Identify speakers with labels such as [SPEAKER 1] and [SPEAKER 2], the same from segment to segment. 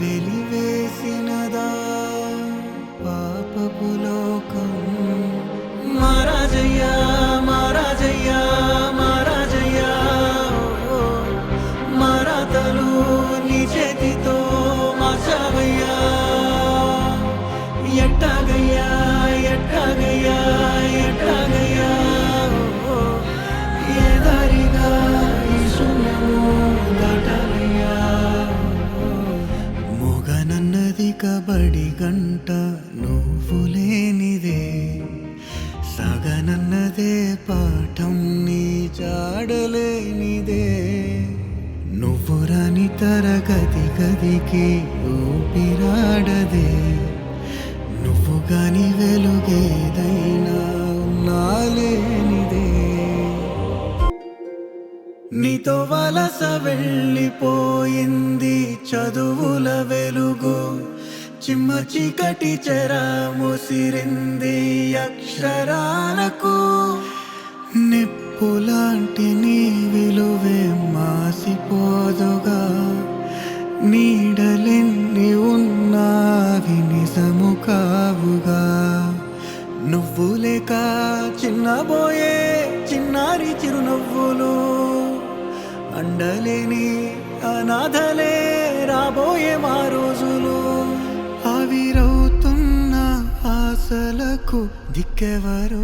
[SPEAKER 1] వెలివేసినదా పాపపు లోకం. మొగనన్నది గంట నువ్వు లేనిదే సగనన్నదే పాఠం నీ జాడలేనిదే. నువ్వు రాని తరగతి గదికి ఊపిరాడదే నువ్వు కాని వెలుగేదైనా నాలేనిదే నీతో వలస వెళ్ళిపోయింది చదువుల వెలుగు చిమ్మ చీకటి చెర ముసిరింది అక్షరాలకు. నిప్పులాంటి నీ విలువే మాసిపోదుగా. నీడలెన్ని ఉన్నావి నిజము కావుగా. నువ్వు లేక చిన్నబోయే చిన్నారి చిరునవ్వులు. అండలేని అనాథలే రాబోయే మా రోజులు ఆశలకు దిక్కెవరు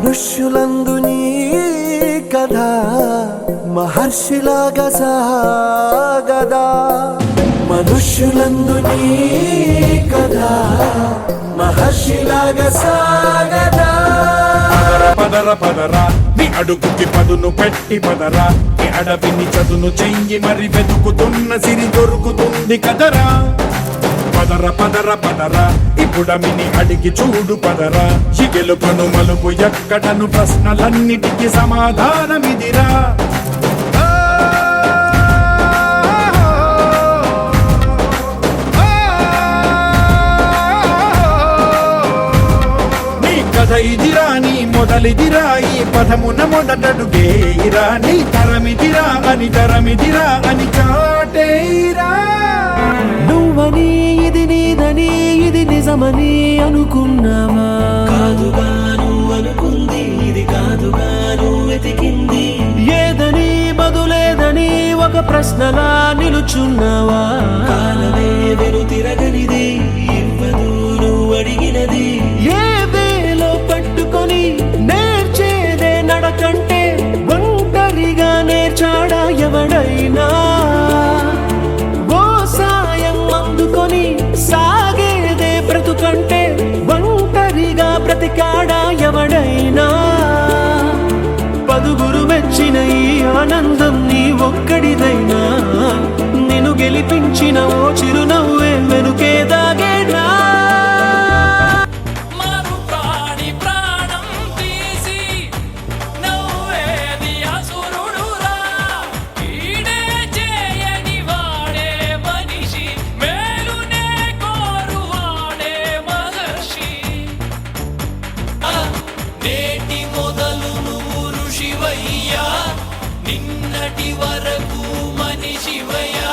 [SPEAKER 2] మనుష్యులందు నీ కథ మహర్షిలాగా సాగదా. మనుష్యులందు నీ కథ మహర్షిలాగా సాగదా.
[SPEAKER 3] పదర పదరా నీ అడుగుకి పదును పెట్టి పదరా. నీ అడవిని చదును చెయ్యి మరి వెతుకుతున్న సిరి దొరుకుతుంది కదరా. పదర పదర పదరా. ఇప్పుడమిని అడిగి చూడు పదరా. ఈ గెలుపను మలుపు ఎక్కడను ప్రశ్నలన్నిటికీ సమాధానమిదిరా. కథ ఇదిరా నీ మొదలిదిరా ఈ పదమున మొదటడుగేయిరా. నీ తరమిదిరా అని తరమిదిరా అని
[SPEAKER 2] అనుకున్నావా
[SPEAKER 4] కాదుగా నువ్వు అనుకుంది ఇది కాదుగా నువ్వు వెతికింది.
[SPEAKER 2] ఏదని బదులేదని ఒక ప్రశ్నలా నిలుచున్నావా?
[SPEAKER 4] కాలమే వెను
[SPEAKER 2] ఈ
[SPEAKER 4] మొన్నటి వరకు మనిషివయ